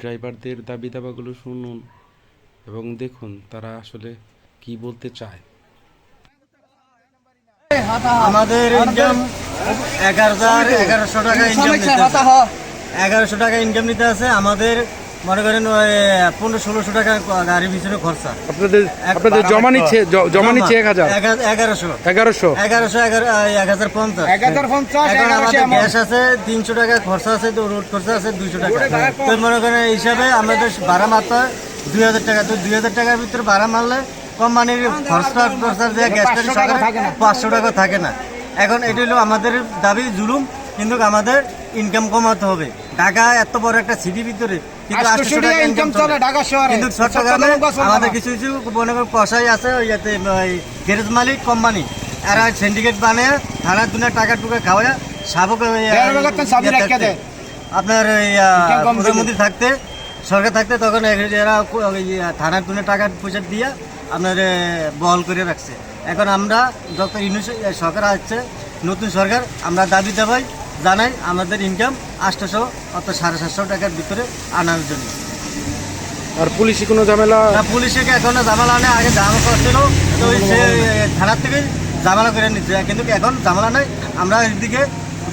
ড্রাইভারদের দাবি দাবাগুলো শুনুন এবং দেখুন তারা আসলে কি বলতে চায়। আমাদের ইনকাম এক হাজার এগারোশো টাকা ইনকাম নিতে এগারোশো টাকা ইনকাম নিতে আছে। আমাদের মনে করেন ওই পনেরো ষোলোশো টাকা গাড়ির পিছনে খরচা। আপনাদের আপনাদের জমা নিচ্ছে জমা নিচ্ছে এক হাজার? এক- এগারোশো। এগারোশো? এগারোশো এগারো এক হাজার পঞ্চাশ। এখন আমাদের গ্যাস আছে তিনশো টাকা খরচা আছে তো রোড খরচা আছে দুইশো টাকা। তো মনে করেন এই হিসাবে আমাদের ভাড়া মারতে হয় দুই হাজার টাকা তো দুই হাজার টাকার ভিতরে ভাড়া মারলে কোম্পানির খরচা খরচা দিয়ে গ্যাসটা পাঁচশো টাকা থাকে না। এখন এটা হলো আমাদের দাবি জুলুম কিন্তু আমাদের ইনকাম কমাতে হবে। ঢাকা এত বড় একটা সিটির ভিতরে কিন্তু 800 টাকা ইনকাম চলে। ঢাকা শহরে। কিন্তু চট্টগ্রামে আমাদের কিছু কিছু মনে করেন কষাই আছে ওই ইয়াতে ওই গ্যারেজ মালিক কোম্পানি এরা সিন্ডিকেট বানিয়ে থানার টাকা খাওয়া সাবক ইয়ে আপনার। প্রধানমন্ত্রী থাকতে সরকার থাকতে তখন এরা ওই, থানার দুনিয়া টাকা পয়সা দিয়ে আপনার বহল করে রাখছে। এখন আমরা ডক্টর সরকার আসছে নতুন সরকার আমরা দাবি দাবাই। জানাই আমাদের ইনকাম আটশোশো অর্থাৎ সাড়ে সাতশো টাকার ভিতরে আনার জন্য। আর পুলিশি কোনো ঝামেলা? না পুলিশে এখন জামালা নেই? আগে জামা করছিল তো সে থানার থেকে জামালা করে নিচ্ছে। কিন্তু এখন জামালা নেই? আমরা এদিকে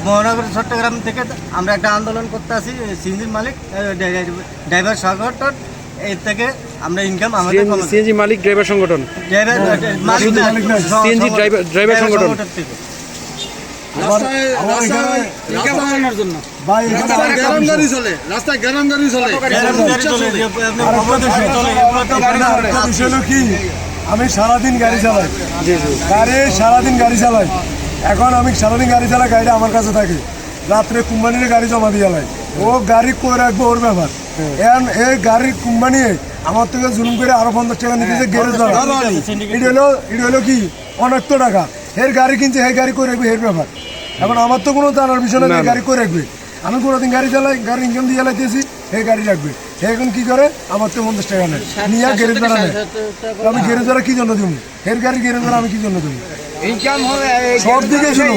মহানগর চট্টগ্রাম থেকে আমরা একটা আন্দোলন করতে আসি সিএনজির মালিক ড্রাইভার সংগঠন। এর থেকে আমরা ইনকাম আমাদের সিএনজি মালিক ড্রাইভার সংগঠন? ড্রাইভার মালিক না, সং- CNG সং- ড্রাইভার- ড্রাইভার সংগঠন। থেকে। রাস্তায় গাড়ি চলে কি আমি সারাদিন গাড়ি চালাই। গাড়ি সারাদিন গাড়ি চালাই। এখন আমি সারাদিন গাড়ি চালাই গাড়িটা আমার কাছে থাকে। রাত্রে কোম্পানির গাড়ি জমা দিয়ে লাই। ও গাড়ি করে রাখব ওর ব্যাপার। এখন এই গাড়ির কোম্পানি আমার থেকে জুলুম করে আরও পঞ্চাশ টাকা নিতেছে গ্যারেজ দ্বারা এটা হলো এটা হলো কি অনেক তো টাকা। এর গাড়ি কিনছে এই গাড়ি করে রাখবে এর ব্যাপার। এখন আমার তো কোনো জানার বিষয় না গাড়ি করে রাখবে? আমি কোনোদিন গাড়ি চালাই গাড়ি ইঞ্জিন দিয়ে চালাইতেছি এই গাড়ি রাখবে। সে এখন কি করে? আমার তো পঞ্চাশ টাকা নেয় নিয়ে গেরেজ ধরা নেয় আমি গেরেজ ধরা কি জন্য দিব? এর গাড়ি গেরেজ ধরা আমি কি জন্য দেবো? সব দিকে শুনো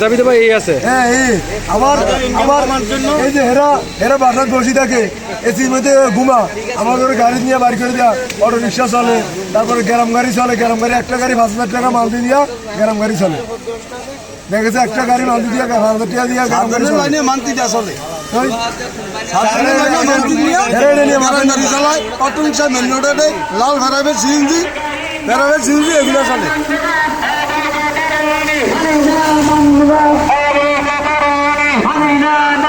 দাবি দাবা এই আছে। হ্যাঁ এই আমার আমার এই যে হেরা হেরা বাসার বসে থাকে। এসির মধ্যে ঘুমা আমার ঘরে গাড়ি নিয়ে বাড়ি করে দেওয়া অটো রিক্সা চলে। তারপরে গ্যারাম গাড়ি চলে। গ্যারাম গাড়ি একটা গাড়ি পাঁচ হাজার টাকা মাল দিয়ে দিয়া। গ্যারাম গাড়ি চলে। দেখেছে একটা গাড়ি মাল দিয়ে দিয়া পাঁচ হাজার টাকা দিয়া গ্যারাম গাড়ি চলে। মান্তি যা চলে। ওই সাধারণ লাইনে মান্তি নিয়ে হেরা এটা নিয়ে গ্যারাম গাড়ি চালায় অটো রিক্সা মেন রোডে দেয় লাল ভেড়াবে সিএনজি। ভেড়াবে সিএনজি এগুলো চলে।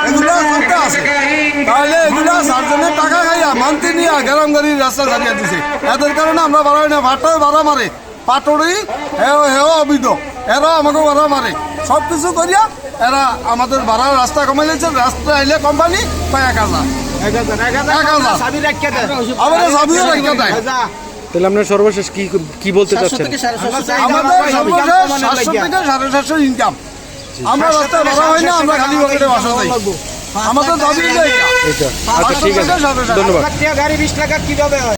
এগুলো সবটা আছে। তাহলে এগুলো সার্জনের টাকা খাইয়া মান্তি নিয়ে গ্যারাম গাড়ির রাস্তা ছাড়িয়ে দিছে। এদের কারণে আমরা বাড়াই না ভাটাও ভাড়া মারে। পাটরি হেও হেও অবিধ। এরা আমাকে ভাড়া মারে। সব কিছু করিয়া এরা আমাদের ভাড়া রাস্তা কমে দিয়েছে। রাস্তা আইলে কোম্পানি পায় এক হাজার? এক হাজার চাবি রাখিয়া দেয়। আমাদের সবই রেখে দেয়। তাহলে আপনার সর্বশেষ কি কি বলতে চাচ্ছেন? আমাদের সর্বশেষ সাতশো থেকে সাড়ে সাতশো ইনকাম আমরা রাস্তায় ভাড়া হয় না আমরা খালি পকেটে বাসা যাই আমাদের দাবি এটা আচ্ছা ঠিক আছে। ধন্যবাদ। গাড়ি বিশ টাকা কীভাবে হয়?